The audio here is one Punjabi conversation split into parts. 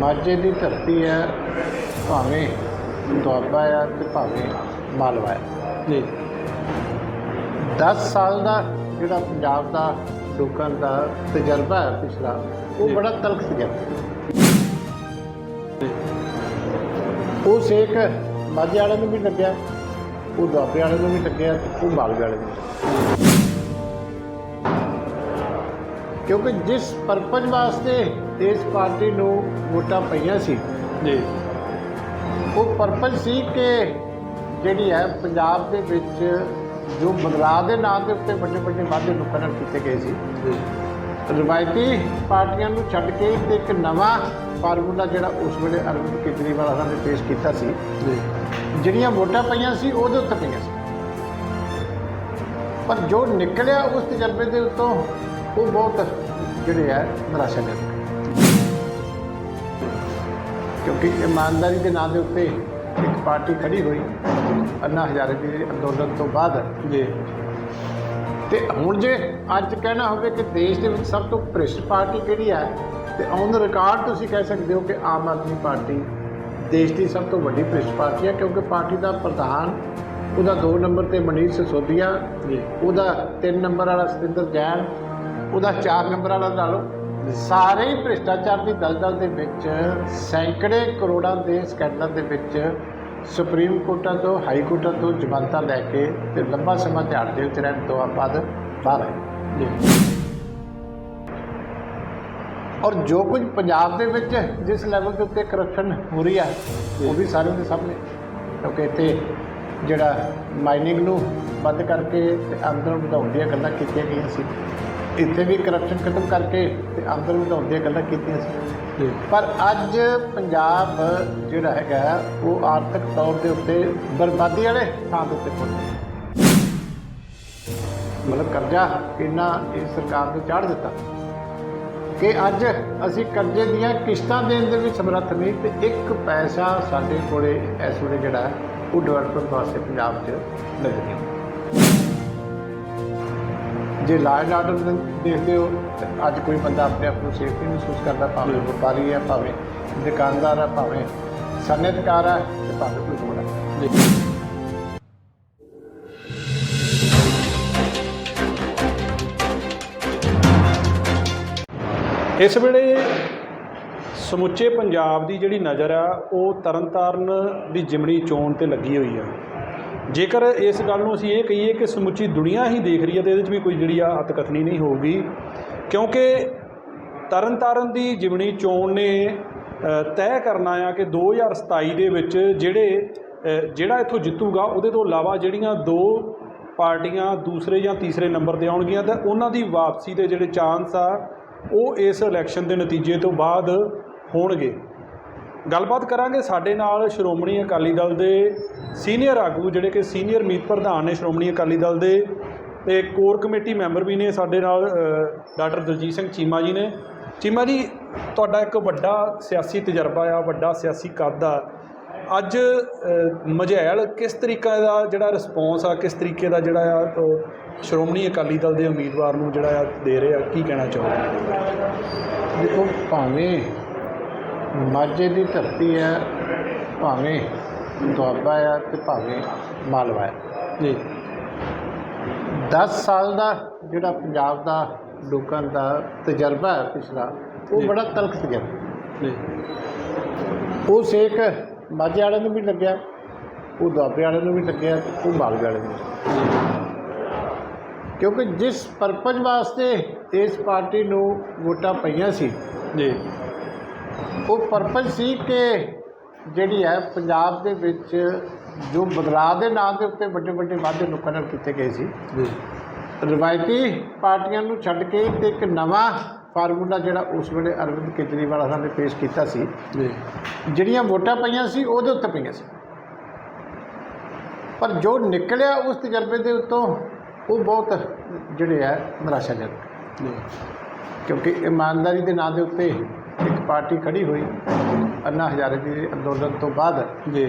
ਮਾਝੇ ਦੀ ਧਰਤੀ ਹੈ ਭਾਵੇਂ ਦੁਆਬਾ ਆ ਤੇ ਭਾਵੇਂ ਮਾਲਵਾ ਹੈ ਜੀ 10 ਸਾਲ ਦਾ ਜਿਹੜਾ ਪੰਜਾਬ ਦਾ ਲੋਕਾਂ ਦਾ ਤਜਰਬਾ ਹੈ ਪਿਛਲਾ ਉਹ। ਬੜਾ ਤਲਖ ਤਜਰਬਾ ਉਹ ਸੇਕ ਮਾਝੇ ਵਾਲਿਆਂ ਨੂੰ ਵੀ ਲੱਗਿਆ ਉਹ ਦੁਆਬੇ ਵਾਲਿਆਂ ਨੂੰ ਵੀ ਲੱਗਿਆ ਉਹ ਮਾਲਵੇ ਵਾਲਿਆਂ ਨੂੰ। ਕਿਉਂਕਿ ਜਿਸ ਪਰਪਸ ਵਾਸਤੇ ਇਸ ਪਾਰਟੀ ਨੂੰ ਵੋਟਾਂ ਪਈਆਂ ਸੀ ਜੀ। ਉਹ ਪਰਪਸ ਸੀ ਕਿ ਜਿਹੜੀ ਹੈ ਪੰਜਾਬ ਦੇ ਵਿੱਚ ਜੋ ਬਦਲਾਅ ਦੇ ਨਾਂ ਦੇ ਉੱਤੇ ਵੱਡੇ ਵੱਡੇ ਵਾਅਦੇ ਲੋਕਾਂ ਨਾਲ ਕੀਤੇ ਗਏ ਸੀ। ਜੀ। ਰਵਾਇਤੀ ਪਾਰਟੀਆਂ ਨੂੰ ਛੱਡ ਕੇ ਤੇ ਇੱਕ ਨਵਾਂ ਫਾਰਮੂਲਾ ਜਿਹੜਾ ਉਸ ਵੇਲੇ ਅਰਵਿੰਦ ਕੇਜਰੀਵਾਲ ਉਹਨਾਂ ਨੇ ਪੇਸ਼ ਕੀਤਾ ਸੀ। ਜਿਹੜੀਆਂ ਵੋਟਾਂ ਪਈਆਂ ਸੀ ਉਹਦੇ ਉੱਤੇ ਪਈਆਂ ਸੀ। ਪਰ ਜੋ ਨਿਕਲਿਆ ਉਸ ਤਜਰਬੇ ਦੇ ਉੱਤੋਂ ਉਹ ਬਹੁਤ ਜਿਹੜੇ ਹੈ ਨਿਰਾਸ਼ਾਜਨਕ ਕਿਉਂਕਿ ਇਮਾਨਦਾਰੀ ਦੇ ਨਾਂ ਦੇ ਉੱਤੇ ਇੱਕ ਪਾਰਟੀ ਖੜੀ ਹੋਈ, ਅੰਨਾ ਹਜ਼ਾਰੇ ਦੇ ਅੰਦੋਲਨ ਤੋਂ ਬਾਅਦ ਜੇ। ਤੇ ਹੁਣ ਜੇ ਅੱਜ ਕਹਿਣਾ ਹੋਵੇ ਕਿ ਦੇਸ਼ ਦੇ ਵਿੱਚ ਸਭ ਤੋਂ ਭ੍ਰਿਸ਼ਟ ਪਾਰਟੀ ਕਿਹੜੀ ਹੈ ਤੇ ਔਨ ਰਿਕਾਰਡ ਤੁਸੀਂ ਕਹਿ ਸਕਦੇ ਹੋ ਕਿ ਆਮ ਆਦਮੀ ਪਾਰਟੀ ਦੇਸ਼ ਦੀ ਸਭ ਤੋਂ ਵੱਡੀ ਭ੍ਰਿਸ਼ਟ ਪਾਰਟੀ ਹੈ ਕਿਉਂਕਿ ਪਾਰਟੀ ਦਾ ਪ੍ਰਧਾਨ ਉਹਦਾ 2 ਨੰਬਰ ਤੇ ਮਨੀਸ਼ ਸਿਸੋਦੀਆ ਜੀ ਉਹਦਾ 3 ਨੰਬਰ ਵਾਲਾ ਸਤਿੰਦਰ ਜੈਨ ਉਹਦਾ 4 ਨੰਬਰ ਵਾਲਾ ਲਾ ਲਓ। ਸਾਰੇ ਹੀ ਭ੍ਰਿਸ਼ਟਾਚਾਰ ਦੀ ਦਲਦਲ ਦੇ ਵਿੱਚ, ਸੈਂਕੜੇ ਕਰੋੜਾਂ ਦੇ ਸਕੈਂਡਲ ਦੇ ਵਿੱਚ ਸੁਪਰੀਮ ਕੋਰਟਾਂ ਤੋਂ, ਹਾਈ ਕੋਰਟਾਂ ਤੋਂ ਜ਼ਮਾਨਤਾਂ ਲੈ ਕੇ ਤੇ ਲੰਬਾ ਸਮਾਂ ਝਾੜ ਦੇ ਵਿੱਚ ਰਹਿਣ ਤੋਂ ਬਾਅਦ ਬਾਹਰ ਆਏ। ਜੀ। ਔਰ ਜੋ ਕੁਝ ਪੰਜਾਬ ਦੇ ਵਿੱਚ ਜਿਸ ਲੈਵਲ ਦੇ ਉੱਤੇ ਕਰਪਸ਼ਨ ਹੋ ਰਹੀ ਹੈ ਉਹ ਵੀ ਸਾਰਿਆਂ ਦੇ ਸਾਹਮਣੇ। ਕਿਉਂਕਿ ਇੱਥੇ ਜਿਹੜਾ ਮਾਈਨਿੰਗ ਨੂੰ ਬੰਦ ਕਰਕੇ ਤੇ ਆਮਦਨ ਵਧਾਉਣ ਦੀਆਂ ਗੱਲਾਂ ਕੀਤੀਆਂ ਗਈਆਂ ਸੀ। ਇੱਥੇ ਵੀ ਕਰਪਸ਼ਨ ਖਤਮ ਕਰਕੇ ਤੇ ਆਮਦਨ ਵਧਾਉਣ ਦੀਆਂ ਗੱਲਾਂ ਕੀਤੀਆਂ ਸੀ। ਪਰ ਅੱਜ ਪੰਜਾਬ ਜਿਹੜਾ ਹੈਗਾ ਉਹ ਆਰਥਿਕ ਤੌਰ ਦੇ ਉੱਤੇ ਬਰਬਾਦੀ ਵਾਲੇ ਥਾਂ ਦੇ ਉੱਤੇ ਪਹੁੰਚਿਆ ਮਤਲਬ ਕਰਜ਼ਾ ਕਿੰਨਾ ਇਸ ਸਰਕਾਰ ਨੇ ਚਾੜ ਦਿੱਤਾ ਕਿ ਅੱਜ ਅਸੀਂ ਕਰਜ਼ੇ ਦੀਆਂ ਕਿਸ਼ਤਾਂ ਦੇਣ ਦੇ ਵੀ ਸਮਰੱਥ ਨਹੀਂ ਤੇ ਇੱਕ ਪੈਸਾ ਸਾਡੇ ਕੋਲੇ ਇਸ ਵੇਲੇ ਜਿਹੜਾ ਹੈ, ਉਹ ਡਿਵੈਲਪਮੈਂਟ ਵਾਸਤੇ ਪੰਜਾਬ 'ਚ ਲੱਗਦੀ ਜੇ ਐਂਡ ਆਰਡਰ ਦੇਖਦੇ ਹੋ ਅੱਜ ਕੋਈ ਬੰਦਾ ਆਪਣੇ ਆਪ ਨੂੰ ਸੇਫਟੀ ਮਹਿਸੂਸ ਕਰਦਾ ਭਾਵੇਂ। ਵਪਾਰੀ ਹੈ ਭਾਵੇਂ ਦੁਕਾਨਦਾਰ ਹੈ ਭਾਵੇਂ ਸਨਅਤਕਾਰ ਹੈ ਤੇ ਭਾਵੇਂ ਕੋਈ ਹੋਰ ਹੈ ਇਸ ਵੇਲੇ ਸਮੁੱਚੇ ਪੰਜਾਬ ਦੀ ਜਿਹੜੀ ਨਜ਼ਰ ਆ ਉਹ ਤਰਨਤਾਰਨ ਦੀ ਜਿਮਣੀ ਚੋਣ ਤੇ ਲੱਗੀ ਹੋਈ ਆ ਜੇਕਰ ਇਸ ਗੱਲ ਨੂੰ ਅਸੀਂ ਇਹ ਕਹੀਏ ਕਿ ਸਮੁੱਚੀ ਦੁਨੀਆ ਹੀ ਦੇਖ ਰਹੀ ਹੈ ਤੇ ਇਹਦੇ 'ਚ ਵੀ ਕੋਈ ਜਿਹੜੀ ਆ ਅਤਕਥਨੀ ਨਹੀਂ ਹੋਊਗੀ, ਕਿਉਂਕਿ ਤਰਨਤਾਰਨ ਦੀ ਜਿਮਣੀ ਚੋਣ ਨੇ ਤੈਅ ਕਰਨਾ ਆ ਕਿ 2027 ਦੇ ਵਿੱਚ ਜਿਹੜੇ ਜਿਹੜਾ ਇੱਥੋਂ ਜਿੱਤੂਗਾ ਉਹਦੇ ਤੋਂ ਇਲਾਵਾ ਜਿਹੜੀਆਂ ਦੋ ਪਾਰਟੀਆਂ ਦੂਸਰੇ ਜਾਂ ਤੀਸਰੇ ਨੰਬਰ ਤੇ ਆਉਣਗੀਆਂ ਤਾਂ ਉਹਨਾਂ ਦੀ ਵਾਪਸੀ ਦੇ ਜਿਹੜੇ ਚਾਂਸ ਆ, ਉਹ ਇਸ ਇਲੈਕਸ਼ਨ ਦੇ ਨਤੀਜੇ ਤੋਂ ਬਾਅਦ ਹੋਣਗੇ। ਗੱਲਬਾਤ ਕਰਾਂਗੇ ਸਾਡੇ ਨਾਲ ਸ਼੍ਰੋਮਣੀ ਅਕਾਲੀ ਦਲ ਦੇ ਸੀਨੀਅਰ ਆਗੂ, ਜਿਹੜੇ ਕਿ ਸੀਨੀਅਰ ਮੀਤ ਪ੍ਰਧਾਨ ਨੇ ਸ਼੍ਰੋਮਣੀ ਅਕਾਲੀ ਦਲ ਦੇ ਤੇ ਕੋਰ ਕਮੇਟੀ ਮੈਂਬਰ ਵੀ ਨੇ ਸਾਡੇ ਨਾਲ ਡਾਕਟਰ ਦਲਜੀਤ ਸਿੰਘ ਚੀਮਾ ਜੀ ਨੇ। ਚੀਮਾ ਜੀ, ਤੁਹਾਡਾ ਇੱਕ ਵੱਡਾ ਸਿਆਸੀ ਤਜਰਬਾ ਆ, ਵੱਡਾ ਸਿਆਸੀ ਕੱਦ ਆ। ਅੱਜ ਮਝੈਲ ਕਿਸ ਤਰੀਕੇ ਦਾ ਜਿਹੜਾ ਰਿਸਪੌਂਸ ਆ, ਕਿਸ ਤਰੀਕੇ ਦਾ ਜਿਹੜਾ ਆ, ਉਹ ਸ਼੍ਰੋਮਣੀ ਅਕਾਲੀ ਦਲ ਦੇ ਉਮੀਦਵਾਰ ਨੂੰ ਜਿਹੜਾ ਆ ਦੇ ਰਿਹਾ, ਕੀ ਕਹਿਣਾ ਚਾਹੋਗੇ? ਦੇਖੋ, ਭਾਵੇਂ ਮਾਝੇ ਦੀ ਧਰਤੀ ਹੈ ਭਾਵੇਂ ਦੁਆਬਾ ਹੈ ਤੇ ਭਾਵੇਂ ਮਾਲਵਾ ਹੈ। ਜੀ। 10 ਸਾਲ ਦਾ ਜਿਹੜਾ ਪੰਜਾਬ ਦਾ ਲੋਕਾਂ ਦਾ ਤਜਰਬਾ ਹੈ ਪਿਛਲਾ ਉਹ। ਬੜਾ ਤਲਖ ਤਜਰਬਾ ਜੀ। ਉਹ ਸੇਕ ਮਾਝੇ ਵਾਲਿਆਂ ਨੂੰ ਵੀ ਲੱਗਿਆ ਉਹ ਦੁਆਬੇ ਵਾਲਿਆਂ ਨੂੰ ਵੀ ਲੱਗਿਆ ਉਹ ਮਾਲਵੇ ਵਾਲਿਆਂ ਨੂੰ। ਕਿਉਂਕਿ ਜਿਸ ਪਰਪਸ ਵਾਸਤੇ ਇਸ ਪਾਰਟੀ ਨੂੰ ਵੋਟਾਂ ਪਈਆਂ ਸੀ ਜੀ। ਉਹ ਪਰਪਸ ਸੀ ਕਿ ਜਿਹੜੀ ਹੈ ਪੰਜਾਬ ਦੇ ਵਿੱਚ ਜੋ ਬਦਲਾਅ ਦੇ ਨਾਂ ਦੇ ਉੱਤੇ ਵੱਡੇ ਵੱਡੇ ਵਾਅਦੇ ਲੋਕਾਂ ਨਾਲ ਕੀਤੇ ਗਏ ਸੀ। ਜੀ। ਰਵਾਇਤੀ ਪਾਰਟੀਆਂ ਨੂੰ ਛੱਡ ਕੇ ਤੇ ਇੱਕ ਨਵਾਂ ਫਾਰਮੂਲਾ ਜਿਹੜਾ ਉਸ ਵੇਲੇ ਅਰਵਿੰਦ ਕੇਜਰੀਵਾਲ ਉਹਨਾਂ ਨੇ ਪੇਸ਼ ਕੀਤਾ ਸੀ। ਜੀ। ਜਿਹੜੀਆਂ ਵੋਟਾਂ ਪਈਆਂ ਸੀ ਉਹਦੇ ਉੱਤੇ ਪਈਆਂ ਸੀ। ਪਰ ਜੋ ਨਿਕਲਿਆ ਉਸ ਤਜਰਬੇ ਦੇ ਉੱਤੋਂ ਉਹ ਬਹੁਤ ਜਿਹੜੇ ਹੈ ਨਿਰਾਸ਼ਾਜਨਕ। ਜੀ। ਕਿਉਂਕਿ ਇਮਾਨਦਾਰੀ ਦੇ ਨਾਂ ਦੇ ਉੱਤੇ ਪਾਰਟੀ ਖੜੀ ਹੋਈ ਅੰਨਾ ਹਜ਼ਾਰੇ ਦੇ ਅੰਦੋਲਨ ਤੋਂ ਬਾਅਦ। ਜੀ।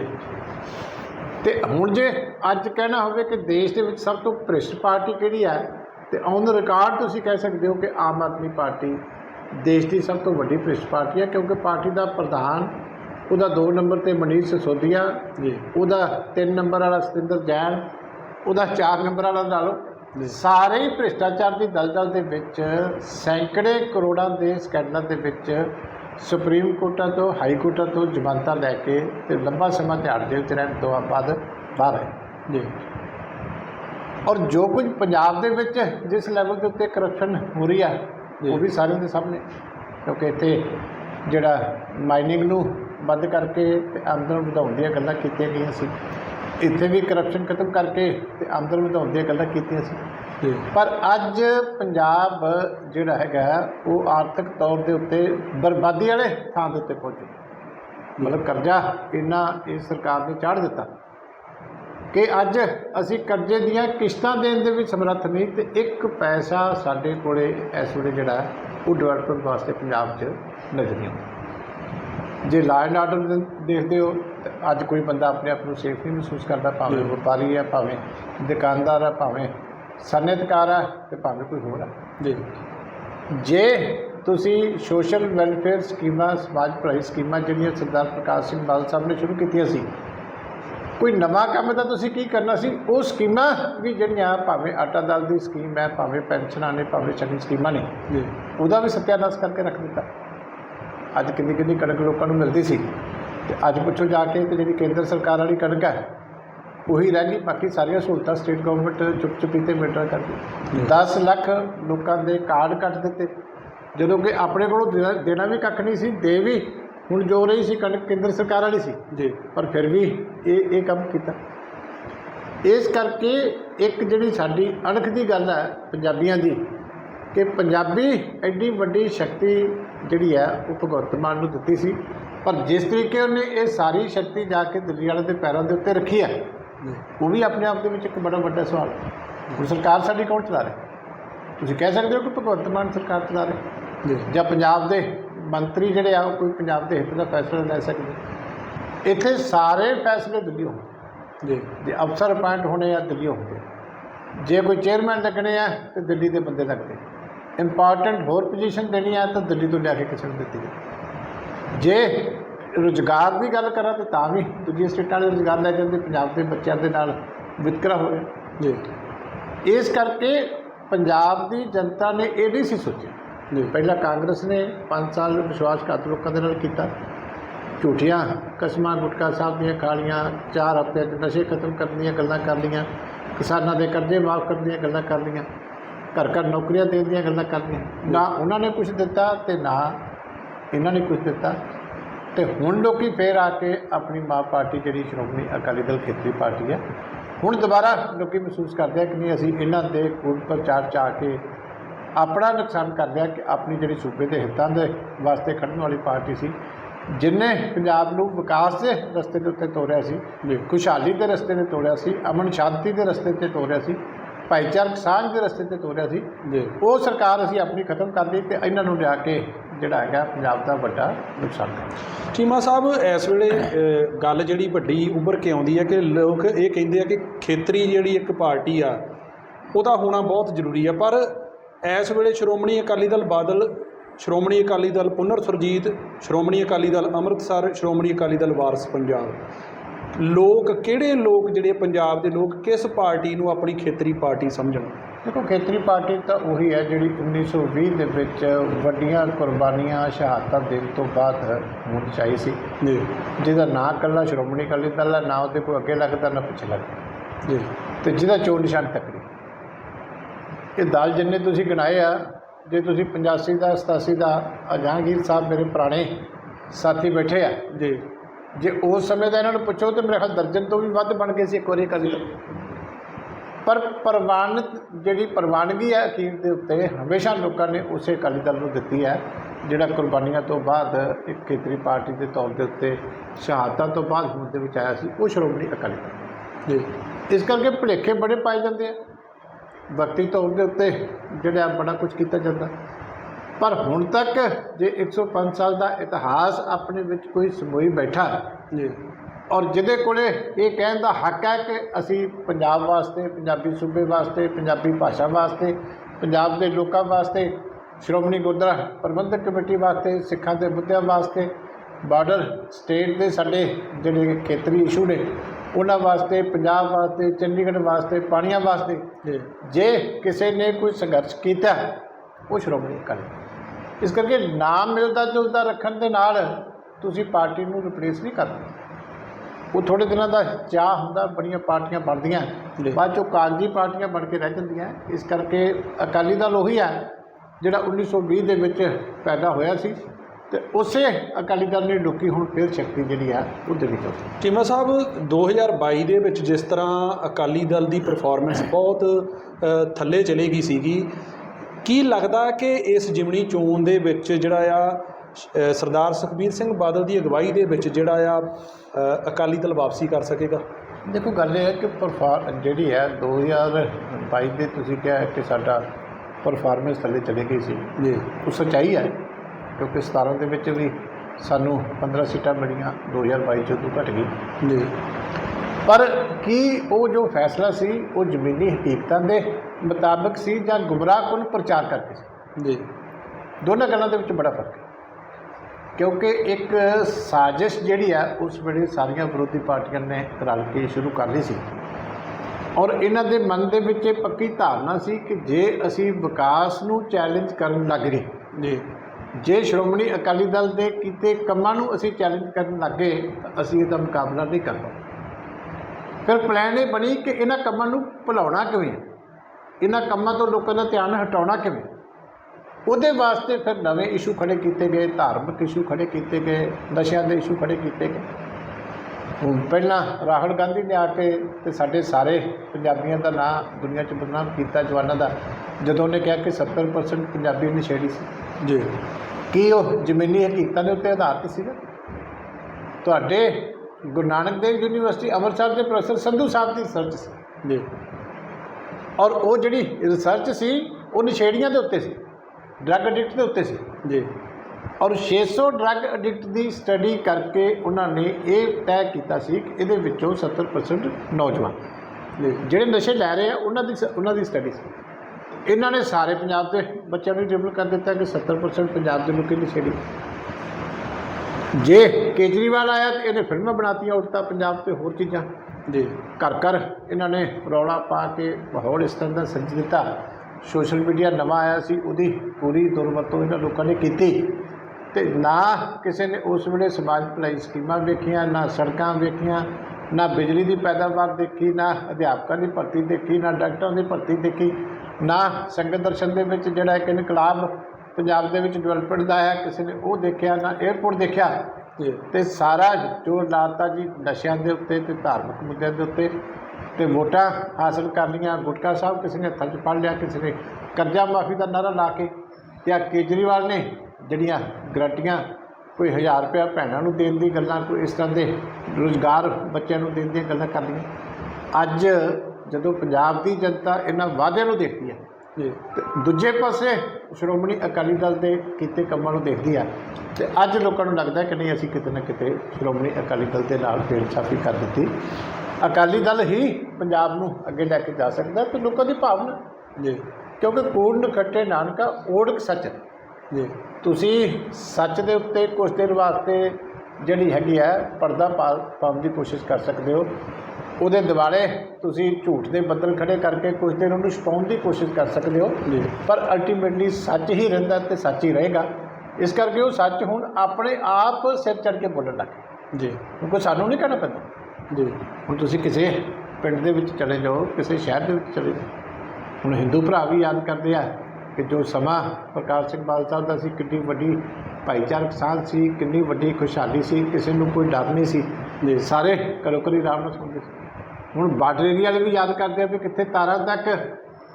ਤੇ ਹੁਣ ਜੇ ਅੱਜ ਕਹਿਣਾ ਹੋਵੇ ਕਿ ਦੇਸ਼ ਦੇ ਵਿੱਚ ਸਭ ਤੋਂ ਭ੍ਰਿਸ਼ਟ ਪਾਰਟੀ ਕਿਹੜੀ ਹੈ ਤੇ ਔਨ ਰਿਕਾਰਡ ਤੁਸੀਂ ਕਹਿ ਸਕਦੇ ਹੋ ਕਿ ਆਮ ਆਦਮੀ ਪਾਰਟੀ ਦੇਸ਼ ਦੀ ਸਭ ਤੋਂ ਵੱਡੀ ਭ੍ਰਿਸ਼ਟ ਪਾਰਟੀ ਹੈ ਕਿਉਂਕਿ ਪਾਰਟੀ ਦਾ ਪ੍ਰਧਾਨ ਉਹਦਾ 2 ਨੰਬਰ ਤੇ ਮਨੀਸ਼ ਸਿਸੋਦੀਆ ਜੀ। ਉਹਦਾ 3 ਨੰਬਰ ਵਾਲਾ ਸਤਿੰਦਰ ਜੈਨ ਉਹਦਾ 4 ਨੰਬਰ ਵਾਲਾ ਲਾ ਲਓ ਸਾਰੇ ਹੀ ਭ੍ਰਿਸ਼ਟਾਚਾਰ ਦੀ ਦਲਦਲ ਦੇ ਵਿੱਚ ਸੈਂਕੜੇ ਕਰੋੜਾਂ ਦੇ ਸਕੈਂਡਲਾਂ ਦੇ ਵਿੱਚ ਸੁਪਰੀਮ ਕੋਰਟਾਂ ਤੋਂ ਹਾਈ ਕੋਰਟਾਂ ਤੋਂ ਜ਼ਮਾਨਤਾਂ ਲੈ ਕੇ ਤੇ ਲੰਬਾ ਸਮਾਂ ਤਿਹਾੜ ਜੇਲ੍ਹ 'ਚ ਰਹਿਣ ਤੋਂ ਬਾਅਦ ਬਾਹਰ ਆਏ। ਜੀ। ਔਰ ਜੋ ਕੁਝ ਪੰਜਾਬ ਦੇ ਵਿੱਚ ਜਿਸ ਲੈਵਲ ਦੇ ਉੱਤੇ ਕਰਪਸ਼ਨ ਹੋ ਰਹੀ ਆ। ਉਹ ਵੀ ਸਾਰਿਆਂ ਦੇ ਸਾਹਮਣੇ। ਕਿਉਂਕਿ ਇੱਥੇ ਜਿਹੜਾ ਮਾਈਨਿੰਗ ਨੂੰ ਬੰਦ ਕਰਕੇ ਤੇ ਆਮਦਨ ਵਧਾਉਣ ਦੀਆਂ ਗੱਲਾਂ ਕੀਤੀਆਂ ਗਈਆਂ ਸੀ। ਇੱਥੇ ਵੀ ਕਰਪਸ਼ਨ ਖਤਮ ਕਰਕੇ ਤੇ ਆਮਦਨ ਵਧਾਉਣ ਦੀਆਂ ਗੱਲਾਂ ਕੀਤੀਆਂ ਸੀ। ਜੀ ਪਰ ਅੱਜ ਪੰਜਾਬ ਜਿਹੜਾ ਹੈਗਾ ਉਹ ਆਰਥਿਕ ਤੌਰ ਦੇ ਉੱਤੇ ਬਰਬਾਦੀ ਵਾਲੇ ਥਾਂ ਦੇ ਉੱਤੇ ਪਹੁੰਚੇ ਮਤਲਬ ਕਰਜ਼ਾ ਇੰਨਾ ਇਸ ਸਰਕਾਰ ਨੇ ਚਾੜ ਦਿੱਤਾ ਕਿ ਅੱਜ ਅਸੀਂ ਕਰਜ਼ੇ ਦੀਆਂ ਕਿਸ਼ਤਾਂ ਦੇਣ ਦੇ ਵਿੱਚ ਸਮਰੱਥ ਨਹੀਂ ਤੇ ਇੱਕ ਪੈਸਾ ਸਾਡੇ ਕੋਲੇ ਇਸ ਵੇਲੇ ਜਿਹੜਾ ਉਹ ਡਿਵੈਲਪਮੈਂਟ ਵਾਸਤੇ ਪੰਜਾਬ 'ਚ ਨਜ਼ਰ ਨਹੀਂ ਆਉਂਦਾ। ਜੇ ਲਾਅ ਐਂਡ ਆਰਡਰ ਦੇਖਦੇ ਹੋ ਅੱਜ ਕੋਈ ਬੰਦਾ ਆਪਣੇ ਆਪ ਨੂੰ ਸੇਫ ਨਹੀਂ ਮਹਿਸੂਸ ਕਰਦਾ ਭਾਵੇਂ। ਵਪਾਰੀ ਹੈ ਭਾਵੇਂ ਦੁਕਾਨਦਾਰ ਹੈ ਭਾਵੇਂ ਸਨਅਤਕਾਰ ਹੈ ਤੇ ਭਾਵੇਂ ਕੋਈ ਹੋਰ ਹੈ। ਜੀ। ਜੇ ਤੁਸੀਂ ਸੋਸ਼ਲ ਵੈਲਫੇਅਰ ਸਕੀਮਾਂ ਸਮਾਜ ਭਲਾਈ ਸਕੀਮਾਂ ਜਿਹੜੀਆਂ ਸਰਦਾਰ ਪ੍ਰਕਾਸ਼ ਸਿੰਘ ਬਾਦਲ ਸਾਹਿਬ ਨੇ ਸ਼ੁਰੂ ਕੀਤੀਆਂ ਸੀ ਕੋਈ ਨਵਾਂ ਕੰਮ ਤਾਂ ਤੁਸੀਂ ਕੀ ਕਰਨਾ ਸੀ? ਉਹ ਸਕੀਮਾਂ ਵੀ ਜਿਹੜੀਆਂ ਭਾਵੇਂ ਆਟਾ ਦਾਲ ਦੀ ਸਕੀਮ ਹੈ ਭਾਵੇਂ ਪੈਨਸ਼ਨਾਂ ਨੇ ਭਾਵੇਂ ਸ਼ਗਨ ਸਕੀਮਾਂ ਨੇ ਜੀ। ਉਹਦਾ ਵੀ ਸਤਿਆਨਾਸ਼ ਕਰਕੇ ਰੱਖ ਦਿੱਤਾ। ਅੱਜ ਕਿੰਨੀ ਕਿੰਨੀ ਕਣਕ ਲੋਕਾਂ ਨੂੰ ਮਿਲਦੀ ਸੀ। ਤੇ ਅੱਜ ਪੁੱਛੋ ਜਾ ਕੇ ਤੇ ਜਿਹੜੀ ਕੇਂਦਰ ਸਰਕਾਰ ਵਾਲੀ ਕਣਕ ਹੈ ਉਹੀ ਰਹਿ ਗਈ ਬਾਕੀ ਸਾਰੀਆਂ ਸਹੂਲਤਾਂ ਸਟੇਟ ਗਵਰਨਮੈਂਟ ਚੁੱਪ ਚੁਪੀਤੇ ਤੇ ਮੇਟਰ ਕਰਦੀ। 10 ਲੱਖ ਲੋਕਾਂ ਦੇ ਕਾਰਡ ਕੱਟ ਦਿੱਤੇ। ਜਦੋਂ ਕਿ ਆਪਣੇ ਕੋਲੋਂ ਦੇਣਾ- ਵੀ ਕੱਖ ਨਹੀਂ ਸੀ ਦੇ ਵੀ ਹੁਣ ਜੋ ਰਹੀ ਸੀ ਕਣਕ ਕੇਂਦਰ ਸਰਕਾਰ ਵਾਲੀ ਸੀ। ਜੀ। ਪਰ ਫਿਰ ਵੀ ਇਹ ਇਹ ਕੰਮ ਕੀਤਾ। ਇਸ ਕਰਕੇ ਇੱਕ ਜਿਹੜੀ ਸਾਡੀ ਅਣਖ ਦੀ ਗੱਲ ਹੈ ਪੰਜਾਬੀਆਂ ਦੀ ਕਿ ਪੰਜਾਬੀ ਐਡੀ ਵੱਡੀ ਸ਼ਕਤੀ ਜਿਹੜੀ ਹੈ ਉਹ ਭਗਵੰਤ ਮਾਨ ਨੂੰ ਦਿੱਤੀ ਸੀ। ਪਰ ਜਿਸ ਤਰੀਕੇ ਉਹਨੇ ਇਹ ਸਾਰੀ ਸ਼ਕਤੀ ਜਾ ਕੇ ਦਿੱਲੀ ਵਾਲੇ ਦੇ ਪੈਰਾਂ ਦੇ ਉੱਤੇ ਰੱਖੀ ਹੈ ਉਹ ਵੀ ਆਪਣੇ ਆਪ ਦੇ ਵਿੱਚ ਇੱਕ ਬੜਾ ਵੱਡਾ ਸਵਾਲ। ਹੈ ਹੁਣ ਸਰਕਾਰ ਸਾਡੀ ਕੌਣ ਚਲਾ ਰਿਹਾ? ਤੁਸੀਂ ਕਹਿ ਸਕਦੇ ਹੋ ਕਿ ਭਗਵੰਤ ਮਾਨ ਸਰਕਾਰ ਚਲਾ ਰਿਹਾ? ਜੀ। ਜਾਂ ਪੰਜਾਬ ਦੇ ਮੰਤਰੀ ਜਿਹੜੇ ਆ ਉਹ ਕੋਈ ਪੰਜਾਬ ਦੇ ਹਿੱਤ ਦਾ ਫੈਸਲਾ ਲੈ ਸਕਦੇ? ਇੱਥੇ ਸਾਰੇ ਫੈਸਲੇ ਦਿੱਲੀ ਜੀ। ਜੇ ਅਫਸਰ ਅਪਾਇੰਟ ਹੋਣੇ ਆ ਦਿੱਲੀ ਹੋਣਗੇ ਜੇ ਕੋਈ ਚੇਅਰਮੈਨ ਲੱਗਣੇ ਆ ਤੇ ਦਿੱਲੀ ਦੇ ਬੰਦੇ ਲੱਗਦੇ। ਇੰਪੋਰਟੈਂਟ ਹੋਰ ਪੋਜੀਸ਼ਨ ਦੇਣੀ ਆ ਤਾਂ ਦਿੱਲੀ ਤੋਂ ਲਿਆ ਕੇ ਕਿਸੇ ਨੂੰ ਦਿੱਤੀ ਜੇ ਰੁਜ਼ਗਾਰ ਦੀ ਗੱਲ ਕਰਾਂ ਤਾਂ ਤਾਂ ਵੀ ਦੂਜੀਆਂ ਸਟੇਟਾਂ ਦੇ ਰੁਜ਼ਗਾਰ ਲੈ ਜਾਂਦੇ ਪੰਜਾਬ ਦੇ ਬੱਚਿਆਂ ਦੇ ਨਾਲ ਵਿਤਕਰਾ ਹੋ ਰਿਹਾ ਜੀ। ਇਸ ਕਰਕੇ ਪੰਜਾਬ ਦੀ ਜਨਤਾ ਨੇ ਇਹ ਨਹੀਂ ਸੀ ਸੋਚਿਆ। ਜੀ। ਪਹਿਲਾਂ ਕਾਂਗਰਸ ਨੇ 5 ਸਾਲ ਵਿਸ਼ਵਾਸਘਾਤ ਲੋਕਾਂ ਦੇ ਨਾਲ ਕੀਤਾ। ਝੂਠੀਆਂ ਕਸਮਾਂ ਗੁਟਕਾ ਸਾਹਿਬ ਦੀਆਂ ਖਾਲੀਆਂ ਚਾਰ ਹਫ਼ਤੇ 'ਚ ਨਸ਼ੇ ਖਤਮ ਕਰਨ ਦੀਆਂ ਗੱਲਾਂ ਕਰ ਲਈਆਂ ਕਿਸਾਨਾਂ ਦੇ ਕਰਜ਼ੇ ਮਾਫ ਕਰਨ ਦੀਆਂ ਗੱਲਾਂ ਕਰ ਲਈਆਂ ਘਰ ਘਰ ਨੌਕਰੀਆਂ ਦੇਣ ਦੀਆਂ ਗੱਲਾਂ ਕਰ ਲਈਆਂ। ਨਾ ਉਹਨਾਂ ਨੇ ਕੁਝ ਦਿੱਤਾ ਤੇ ਨਾ ਇਹਨਾਂ ਨੇ ਕੁਝ ਦਿੱਤਾ। ਤੇ ਹੁਣ ਲੋਕੀ ਫੇਰ ਆ ਕੇ ਆਪਣੀ ਮਾਂ ਪਾਰਟੀ ਜਿਹੜੀ ਸ਼੍ਰੋਮਣੀ ਅਕਾਲੀ ਦਲ ਖੇਤਰੀ ਪਾਰਟੀ ਹੈ ਹੁਣ ਦੁਬਾਰਾ ਲੋਕੀ ਮਹਿਸੂਸ ਕਰਦੇ ਆ ਕਿ ਨਹੀਂ ਅਸੀਂ ਇਹਨਾਂ ਦੇ ਕੋਲ ਪ੍ਰਚਾਰ ਚ ਕੇ ਆਪਣਾ ਨੁਕਸਾਨ ਕਰਦੇ ਆ ਕਿ ਆਪਣੀ ਜਿਹੜੀ ਸੂਬੇ ਦੇ ਹਿੱਤਾਂ ਦੇ ਵਾਸਤੇ ਖੜਨ ਵਾਲੀ ਪਾਰਟੀ ਸੀ। ਜਿਨੇ ਪੰਜਾਬ ਨੂੰ ਵਿਕਾਸ ਦੇ ਰਸਤੇ ਦੇ ਉੱਤੇ ਤੋਰਿਆ ਸੀ ਜੀ। ਖੁਸ਼ਹਾਲੀ ਦੇ ਰਸਤੇ ਤੇ ਤੋਰਿਆ ਸੀ ਅਮਨ ਸ਼ਾਂਤੀ ਦੇ ਰਸਤੇ ਤੇ ਤੋਰਿਆ ਸੀ ਭਾਈਚਾਰਕ ਸਾਂਝ ਦੇ ਰਸਤੇ ਤੇ ਤੋਰਿਆ ਸੀ। ਜੀ। ਉਹ ਸਰਕਾਰ ਅਸੀਂ ਆਪਣੀ ਖਤਮ ਕਰ ਲਈ ਤੇ ਇਹਨਾਂ ਨੂੰ ਲਿਆ ਕੇ ਜਿਹੜਾ ਹੈਗਾ ਪੰਜਾਬ ਦਾ ਵੱਡਾ ਨੁਕਸਾਨ ਕਰ ਚੀਮਾ ਸਾਹਿਬ ਇਸ ਵੇਲੇ ਅ, ਗੱਲ ਜਿਹੜੀ ਵੱਡੀ ਉੱਭਰ ਕੇ ਆਉਂਦੀ ਹੈ ਕਿ ਲੋਕ ਇਹ ਕਹਿੰਦੇ ਆ ਕਿ ਖੇਤਰੀ ਜਿਹੜੀ ਇੱਕ ਪਾਰਟੀ ਆ ਉਹਦਾ ਹੋਣਾ ਬਹੁਤ ਜ਼ਰੂਰੀ ਆ। ਪਰ ਇਸ ਵੇਲੇ ਸ਼੍ਰੋਮਣੀ ਅਕਾਲੀ ਦਲ ਬਾਦਲ ਸ਼੍ਰੋਮਣੀ ਅਕਾਲੀ ਦਲ ਪੁਨਰ ਸੁਰਜੀਤ ਸ਼੍ਰੋਮਣੀ ਅਕਾਲੀ ਦਲ ਅੰਮ੍ਰਿਤਸਰ ਸ਼੍ਰੋਮਣੀ ਅਕਾਲੀ ਦਲ ਵਾਰਸ ਪੰਜਾਬ। ਲੋਕ ਕਿਹੜੇ ਲੋਕ ਜਿਹੜੇ ਪੰਜਾਬ ਦੇ ਲੋਕ ਕਿਸ ਪਾਰਟੀ ਨੂੰ ਆਪਣੀ ਖੇਤਰੀ ਪਾਰਟੀ ਸਮਝਣ? ਦੇਖੋ ਖੇਤਰੀ ਪਾਰਟੀ ਤਾਂ ਉਹੀ ਹੈ ਜਿਹੜੀ 1920 ਦੇ ਵਿੱਚ ਵੱਡੀਆਂ ਕੁਰਬਾਨੀਆਂ ਸ਼ਹਾਦਤਾਂ ਦੇਣ ਤੋਂ ਬਾਅਦ ਹੋਣੀ ਚਾਹੀ ਸੀ। ਜੀ। ਜਿਹਦਾ ਨਾਂ ਇਕੱਲਾ ਸ਼੍ਰੋਮਣੀ ਅਕਾਲੀ ਦਲ ਹੈ ਨਾ ਉਹਦੇ ਕੋਈ ਅੱਗੇ ਲੱਗਦਾ ਨਾ ਪਿੱਛੇ ਲੱਗਦਾ। ਜੀ। ਤੇ ਜਿਹਦਾ ਚੋਣ ਨਿਸ਼ਾਨ ਤੱਕੜੀ ਇਹ ਦਲ ਜਿੰਨੇ ਤੁਸੀਂ ਗਿਣਾਏ ਆ ਜੇ ਤੁਸੀਂ 85 ਦਾ 87 ਦਾ ਜਹਾਂਗੀਰ ਸਾਹਿਬ ਮੇਰੇ ਪੁਰਾਣੇ ਸਾਥੀ ਬੈਠੇ ਆ ਜੀ। ਜੇ ਉਸ ਸਮੇਂ ਦਾ ਇਹਨਾਂ ਨੂੰ ਪੁੱਛੋ ਤੇ ਮੇਰੇ ਖਿਆਲ ਦਰਜਨ ਤੋਂ ਵੀ ਵੱਧ ਬਣ ਗਏ ਸੀ ਇੱਕ ਵਾਰੀ ਦਲ ਪਰ ਪ੍ਰਵਾਨਿਤ ਜਿਹੜੀ ਪ੍ਰਵਾਨਗੀ ਹੈ ਅਖੀਰ ਦੇ ਉੱਤੇ ਹਮੇਸ਼ਾ ਲੋਕਾਂ ਨੇ ਉਸੇ ਅਕਾਲੀ ਦਲ ਨੂੰ ਦਿੱਤੀ ਹੈ ਜਿਹੜਾ ਕੁਰਬਾਨੀਆਂ ਤੋਂ ਬਾਅਦ ਇੱਕ ਖੇਤਰੀ ਪਾਰਟੀ ਦੇ ਤੌਰ ਦੇ ਉੱਤੇ ਸ਼ਹਾਦਤਾਂ ਤੋਂ ਬਾਅਦ ਹੋਂਦ ਦੇ ਵਿੱਚ ਆਇਆ ਸੀ ਉਹ ਸ਼੍ਰੋਮਣੀ ਅਕਾਲੀ ਦਲ। ਜੀ। ਇਸ ਕਰਕੇ ਭੁਲੇਖੇ ਬੜੇ ਪਾਏ ਜਾਂਦੇ ਆ। ਵਕਤੀ ਤੌਰ ਦੇ ਉੱਤੇ ਜਿਹੜਾ ਬੜਾ ਕੁਝ ਕੀਤਾ ਜਾਂਦਾ। ਪਰ ਹੁਣ ਤੱਕ ਜੇ 105 ਸਾਲ ਦਾ ਇਤਿਹਾਸ ਆਪਣੇ ਵਿੱਚ ਕੋਈ ਸਮੋਈ ਬੈਠਾ ਜੀ ਔਰ ਜਿਹਦੇ ਕੋਲੇ ਇਹ ਕਹਿਣ ਦਾ ਹੱਕ ਹੈ ਕਿ ਅਸੀਂ ਪੰਜਾਬ ਵਾਸਤੇ ਪੰਜਾਬੀ ਸੂਬੇ ਵਾਸਤੇ ਪੰਜਾਬੀ ਭਾਸ਼ਾ ਵਾਸਤੇ ਪੰਜਾਬ ਦੇ ਲੋਕਾਂ ਵਾਸਤੇ ਸ਼੍ਰੋਮਣੀ ਗੁਰਦੁਆਰਾ ਪ੍ਰਬੰਧਕ ਕਮੇਟੀ ਵਾਸਤੇ ਸਿੱਖਾਂ ਦੇ ਮੁੱਦਿਆਂ ਵਾਸਤੇ ਬਾਰਡਰ ਸਟੇਟ ਦੇ ਸਾਡੇ ਜਿਹੜੇ ਖੇਤਰੀ ਇਸ਼ੂ ਨੇ ਉਹਨਾਂ ਵਾਸਤੇ ਪੰਜਾਬ ਵਾਸਤੇ ਚੰਡੀਗੜ੍ਹ ਵਾਸਤੇ ਪਾਣੀਆਂ ਵਾਸਤੇ ਜੀ ਜੇ ਕਿਸੇ ਨੇ ਕੋਈ ਸੰਘਰਸ਼ ਕੀਤਾ ਉਹ ਸ਼੍ਰੋਮਣੀ ਅਕਾਲੀ। ਇਸ ਕਰਕੇ ਨਾਮ ਮਿਲਦਾ ਜੁਲਦਾ ਰੱਖਣ ਦੇ ਨਾਲ ਤੁਸੀਂ ਪਾਰਟੀ ਨੂੰ ਰਿਪਲੇਸ ਨਹੀਂ ਕਰਦੇ ਉਹ ਥੋੜੇ ਦਿਨਾਂ ਦਾ ਚਾਹ ਹੁੰਦਾ ਬੜੀਆਂ ਪਾਰਟੀਆਂ ਬਣਦੀਆਂ। ਬਾਅਦ ਚੋਂ ਕਾਗਜ਼ੀ ਪਾਰਟੀਆਂ ਬਣ ਕੇ ਰਹਿ ਜਾਂਦੀਆਂ। ਇਸ ਕਰਕੇ ਅਕਾਲੀ ਦਲ ਉਹੀ ਹੈ ਜਿਹੜਾ 1920 ਦੇ ਵਿੱਚ ਪੈਦਾ ਹੋਇਆ ਸੀ ਤੇ ਉਸੇ ਅਕਾਲੀ ਦਲ ਨੇ ਲੋਕੀ ਹੁਣ ਫਿਰ ਸ਼ਕਤੀ ਜਿਹੜੀ ਆ ਉਹ ਦੇਣੀ ਚਾਹੁੰਦੇ ਚੀਮਾ ਸਾਹਿਬ 2022 ਦੇ ਵਿੱਚ ਜਿਸ ਤਰ੍ਹਾਂ ਅਕਾਲੀ ਦਲ ਦੀ ਪਰਫਾਰਮੈਂਸ ਬਹੁਤ ਥੱਲੇ ਚਲੇ ਗਈ ਸੀਗੀ ਕੀ ਲੱਗਦਾ ਕਿ ਇਸ ਜਿਮਣੀ ਚੋਣ ਦੇ ਵਿੱਚ ਜਿਹੜਾ ਆ ਸਰਦਾਰ ਸੁਖਬੀਰ ਸਿੰਘ ਬਾਦਲ ਦੀ ਅਗਵਾਈ ਦੇ ਵਿੱਚ ਜਿਹੜਾ ਆ ਅਕਾਲੀ ਦਲ ਵਾਪਸੀ ਕਰ ਸਕੇਗਾ? ਦੇਖੋ ਗੱਲ ਇਹ ਹੈ ਕਿ ਪਰਫਾਰ ਜਿਹੜੀ ਹੈ 2022 ਦੇ ਤੁਸੀਂ ਕਿਹਾ ਕਿ ਸਾਡਾ ਪਰਫਾਰਮੈਂਸ ਥੱਲੇ ਚਲੇ ਗਈ ਸੀ। ਜੀ। ਉਹ ਸੱਚਾਈ ਹੈ ਕਿਉਂਕਿ 17 ਦੇ ਵਿੱਚ ਵੀ ਸਾਨੂੰ 15 ਸੀਟਾਂ ਮਿਲੀਆਂ 2022 ਚ ਤੋਂ ਘਟ ਗਈ। ਜੀ। ਪਰ ਕੀ ਉਹ ਜੋ ਫੈਸਲਾ ਸੀ ਉਹ ਜ਼ਮੀਨੀ ਹਕੀਕਤਾਂ ਦੇ ਮੁਤਾਬਕ ਸੀ ਜਾਂ ਗੁੰਮਰਾਹਕੁਨ ਪ੍ਰਚਾਰ ਕਰਕੇ ਸੀ? ਜੀ। ਦੋਨਾਂ ਗੱਲਾਂ ਦੇ ਵਿੱਚ ਬੜਾ ਫ਼ਰਕ ਹੈ। ਕਿਉਂਕਿ ਇੱਕ ਸਾਜ਼ਿਸ਼ ਜਿਹੜੀ ਆ ਉਸ ਵੇਲੇ ਸਾਰੀਆਂ ਵਿਰੋਧੀ ਪਾਰਟੀਆਂ ਨੇ ਰਲ ਕੇ ਸ਼ੁਰੂ ਕਰ ਲਈ ਸੀ। ਔਰ ਇਹਨਾਂ ਦੇ ਮਨ ਦੇ ਵਿੱਚ ਇਹ ਪੱਕੀ ਧਾਰਨਾ ਸੀ ਕਿ ਜੇ ਅਸੀਂ ਵਿਕਾਸ ਨੂੰ ਚੈਲੰਜ ਕਰਨ ਲੱਗ ਗਏ ਜੀ। ਜੇ ਸ਼੍ਰੋਮਣੀ ਅਕਾਲੀ ਦਲ ਦੇ ਕੀਤੇ ਕੰਮਾਂ ਨੂੰ ਅਸੀਂ ਚੈਲੰਜ ਕਰਨ ਲੱਗੇ ਤਾਂ ਅਸੀਂ ਇਹਦਾ ਮੁਕਾਬਲਾ ਨਹੀਂ ਕਰ ਪਾਉਂਦੇ। ਫਿਰ ਪਲਾਨ ਇਹ ਬਣੀ ਕਿ ਇਹਨਾਂ ਕੰਮਾਂ ਨੂੰ ਭੁਲਾਉਣਾ ਕਿਵੇਂ? ਇਹਨਾਂ ਕੰਮਾਂ ਤੋਂ ਲੋਕਾਂ ਦਾ ਧਿਆਨ ਹਟਾਉਣਾ ਕਿਵੇਂ ਉਹਦੇ ਵਾਸਤੇ ਫਿਰ ਨਵੇਂ ਇਸ਼ੂ ਖੜੇ ਕੀਤੇ ਗਏ ਧਾਰਮਿਕ ਇਸ਼ੂ ਖੜੇ ਕੀਤੇ ਗਏ ਨਸ਼ਿਆਂ ਦੇ ਇਸ਼ੂ ਖੜੇ ਕੀਤੇ ਗਏ। ਹੁਣ ਪਹਿਲਾਂ ਰਾਹੁਲ ਗਾਂਧੀ ਨੇ ਆ ਕੇ ਤੇ ਸਾਡੇ ਸਾਰੇ ਪੰਜਾਬੀਆਂ ਦਾ ਨਾਂ ਦੁਨੀਆ 'ਚ ਬਦਨਾਮ ਕੀਤਾ ਜਵਾਨਾਂ ਦਾ ਜਦੋਂ ਉਹਨੇ ਕਿਹਾ ਕਿ 70% ਪੰਜਾਬੀ ਨਸ਼ੇੜੀ ਸੀ। ਜੀ। ਕੀ ਉਹ ਜ਼ਮੀਨੀ ਹਕੀਕਤਾਂ ਦੇ ਉੱਤੇ ਆਧਾਰਿਤ ਸੀਗਾ ਤੁਹਾਡੇ ਗੁਰੂ ਨਾਨਕ ਦੇਵ ਯੂਨੀਵਰਸਿਟੀ ਅੰਮ੍ਰਿਤਸਰ ਦੇ ਪ੍ਰੋਫੈਸਰ ਸੰਧੂ ਸਾਹਿਬ ਦੀ ਰਿਸਰਚ ਸੀ। ਜੀ। ਔਰ ਉਹ ਜਿਹੜੀ ਰਿਸਰਚ ਸੀ ਉਹ ਨਸ਼ੇੜੀਆਂ ਦੇ ਉੱਤੇ ਸੀ ਡਰੱਗ ਐਡਿਕਟ ਦੇ ਉੱਤੇ ਸੀ। ਜੀ। ਔਰ 600 ਡਰੱਗ ਐਡਿਕਟ ਦੀ ਸਟੱਡੀ ਕਰਕੇ ਉਹਨਾਂ ਨੇ ਇਹ ਤੈਅ ਕੀਤਾ ਸੀ ਕਿ ਇਹਦੇ ਵਿੱਚੋਂ 70% ਨੌਜਵਾਨ। ਜਿਹੜੇ ਨਸ਼ੇ ਲੈ ਰਹੇ ਆ ਉਹਨਾਂ ਦੀ ਉਹਨਾਂ ਦੀ ਸਟੱਡੀ ਸੀ। ਇਹਨਾਂ ਨੇ ਸਾਰੇ ਪੰਜਾਬ ਦੇ ਬੱਚਿਆਂ ਨੂੰ ਡਿਵੈਲਪ ਕਰ ਦਿੱਤਾ ਕਿ 70% ਪੰਜਾਬ ਦੇ ਲੋਕੀ ਨਸ਼ੇੜੀ। ਜੇ ਕੇਜਰੀਵਾਲ ਆਇਆ ਤੇ ਇਹਨੇ ਫਿਲਮਾਂ ਬਣਾਤੀਆਂ ਉਲਟਾ ਪੰਜਾਬ ਤੇ ਹੋਰ ਚੀਜ਼ਾਂ। ਜੀ। ਘਰ ਘਰ ਇਹਨਾਂ ਨੇ ਰੌਲਾ ਪਾ ਕੇ ਮਾਹੌਲ ਇਸ ਤਰ੍ਹਾਂ ਦਾ ਸਿਰਜ ਦਿੱਤਾ। ਸੋਸ਼ਲ ਮੀਡੀਆ ਨਵਾਂ ਆਇਆ ਸੀ ਉਹਦੀ ਪੂਰੀ ਦੁਰਵਰਤੋਂ ਇਹਨਾਂ ਲੋਕਾਂ ਨੇ ਕੀਤੀ। ਤੇ ਨਾ ਕਿਸੇ ਨੇ ਉਸ ਵੇਲੇ ਸਮਾਜ ਭਲਾਈ ਸਕੀਮਾਂ ਵੇਖੀਆਂ ਨਾ ਸੜਕਾਂ ਵੇਖੀਆਂ ਨਾ ਬਿਜਲੀ ਦੀ ਪੈਦਾਵਾਰ ਦੇਖੀ ਨਾ ਅਧਿਆਪਕਾਂ ਦੀ ਭਰਤੀ ਦੇਖੀ ਨਾ ਡਾਕਟਰਾਂ ਦੀ ਭਰਤੀ ਦੇਖੀ ਨਾ ਸੰਗਤ ਦਰਸ਼ਨ ਦੇ ਵਿੱਚ ਜਿਹੜਾ ਇੱਕ ਇਨਕਲਾਬ ਪੰਜਾਬ ਦੇ ਵਿੱਚ ਡਿਵੈਲਪਮੈਂਟ ਦਾ ਆਇਆ ਕਿਸੇ ਨੇ ਉਹ ਦੇਖਿਆ ਨਾ 에ਅਰਪੋਰਟ ਦੇਖਿਆ। ਜੀ। ਤੇ ਸਾਰਾ ਜੋ ਲਾਤਾ ਜੀ ਨਸ਼ਿਆਂ ਦੇ ਉੱਤੇ ਤੇ ਧਾਰਮਿਕ ਮੁੱਦਿਆਂ ਦੇ ਉੱਤੇ ਤੇ ਵੋਟਾਂ ਹਾਸਲ ਕਰ ਲੀਆਂ ਗੁਟਕਾ ਸਾਹਿਬ ਕਿਸੇ ਨੇ ਹੱਥਾਂ 'ਚ ਫੜ ਲਿਆ ਕਿਸੇ ਨੇ ਕਰਜ਼ਾ ਮਾਫੀ ਦਾ ਨਾਰਾ ਲਾ ਕੇ ਤੇ ਆ ਕੇਜਰੀਵਾਲ ਨੇ ਜਿਹੜੀਆਂ ਗਰੰਟੀਆਂ ਕੋਈ 1000 ਰੁਪਇਆ ਭੈਣਾਂ ਨੂੰ ਦੇਣ ਦੀ ਗੱਲਾਂ ਕੋਈ ਇਸ ਤਰ੍ਹਾਂ ਦੇ ਰੋਜ਼ਗਾਰ ਬੱਚਿਆਂ ਨੂੰ ਦੇਣ ਦੀਆਂ ਗੱਲਾਂ ਕਰਦੀਆਂ ਅੱਜ ਜਦੋਂ ਪੰਜਾਬ ਦੀ ਜਨਤਾ ਇਹਨਾਂ ਵਾਅਦਿਆਂ ਨੂੰ ਦੇਖਦੀ ਹੈ ਜੀ। ਤੇ ਦੂਜੇ ਪਾਸੇ ਸ਼੍ਰੋਮਣੀ ਅਕਾਲੀ ਦਲ ਦੇ ਕੀਤੇ ਕੰਮਾਂ ਨੂੰ ਦੇਖਦੀ ਆ ਤੇ ਅੱਜ ਲੋਕਾਂ ਨੂੰ ਲੱਗਦਾ ਕਿ ਨਹੀਂ ਅਸੀਂ ਕਿਤੇ ਨਾ ਕਿਤੇ ਸ਼੍ਰੋਮਣੀ ਅਕਾਲੀ ਦਲ ਦੇ ਨਾਲ ਬੇਇਨਸਾਫੀ ਕਰ ਦਿੱਤੀ। ਅਕਾਲੀ ਦਲ ਹੀ ਪੰਜਾਬ ਨੂੰ ਅੱਗੇ ਲੈ ਕੇ ਜਾ ਸਕਦਾ ਤੇ ਲੋਕਾਂ ਦੀ ਭਾਵਨਾ। ਜੀ। ਕਿਉਂਕਿ ਕੂੜ ਖੱਟੇ ਨਾਨਕਾ ਓੜਕ ਸੱਚ। ਜੀ। ਤੁਸੀਂ ਸੱਚ ਦੇ ਉੱਤੇ ਕੁਝ ਦੇਰ ਵਾਸਤੇ ਜਿਹੜੀ ਹੈਗੀ ਹੈ ਪਰਦਾ ਪਾਉਣ ਦੀ ਕੋਸ਼ਿਸ਼ ਕਰ ਸਕਦੇ ਹੋ। ਉਹਦੇ ਦਿਵਾਲੇ ਤੁਸੀਂ ਝੂਠ ਦੇ ਬੱਦਲ ਖੜੇ ਕਰਕੇ ਕੁਝ ਦੇਰ ਉਹਨੂੰ ਛੁਪਾਉਣ ਦੀ ਕੋਸ਼ਿਸ਼ ਕਰ ਸਕਦੇ ਹੋ। ਪਰ ਅਲਟੀਮੇਟਲੀ ਸੱਚ ਹੀ ਰਹਿੰਦਾ ਤੇ ਸੱਚ ਹੀ ਰਹੇਗਾ। ਇਸ ਕਰਕੇ ਉਹ ਸੱਚ ਹੁਣ ਆਪਣੇ ਆਪ ਸਿਰ ਚੜ ਕੇ ਬੋਲਣ ਲੱਗ ਜੀ। ਕਿਉਂਕਿ ਸਾਨੂੰ ਨਹੀਂ ਕਹਿਣਾ ਪੈਂਦਾ। ਜੀ। ਹੁਣ ਤੁਸੀਂ ਕਿਸੇ ਪਿੰਡ ਦੇ ਵਿੱਚ ਚਲੇ ਜਾਓ ਕਿਸੇ ਸ਼ਹਿਰ ਦੇ ਵਿੱਚ ਚਲੇ ਜਾਓ। ਹੁਣ ਹਿੰਦੂ ਭਰਾ ਵੀ ਯਾਦ ਕਰਦੇ ਆ ਕਿ ਜੋ ਸਮਾਂ ਪ੍ਰਕਾਸ਼ ਸਿੰਘ ਬਾਲ ਸਾਹਿਬ ਦਾ ਸੀ ਕਿੰਨੀ ਵੱਡੀ ਭਾਈਚਾਰਕ ਸਾਂਝ ਸੀ ਕਿੰਨੀ ਵੱਡੀ ਖੁਸ਼ਹਾਲੀ ਸੀ ਕਿਸੇ ਨੂੰ ਕੋਈ ਡਰ ਨਹੀਂ ਸੀ। ਜੀ। ਸਾਰੇ ਘਰੀ ਆਰਾਮ ਨਾਲ ਸੌਂਦੇ ਸੀ। ਹੁਣ ਬਾਰਡਰ ਏਰੀਆ ਵਾਲੇ ਵੀ ਯਾਦ ਕਰਦੇ ਆ ਵੀ ਕਿੱਥੇ ਤਾਰਾਂ ਤੱਕ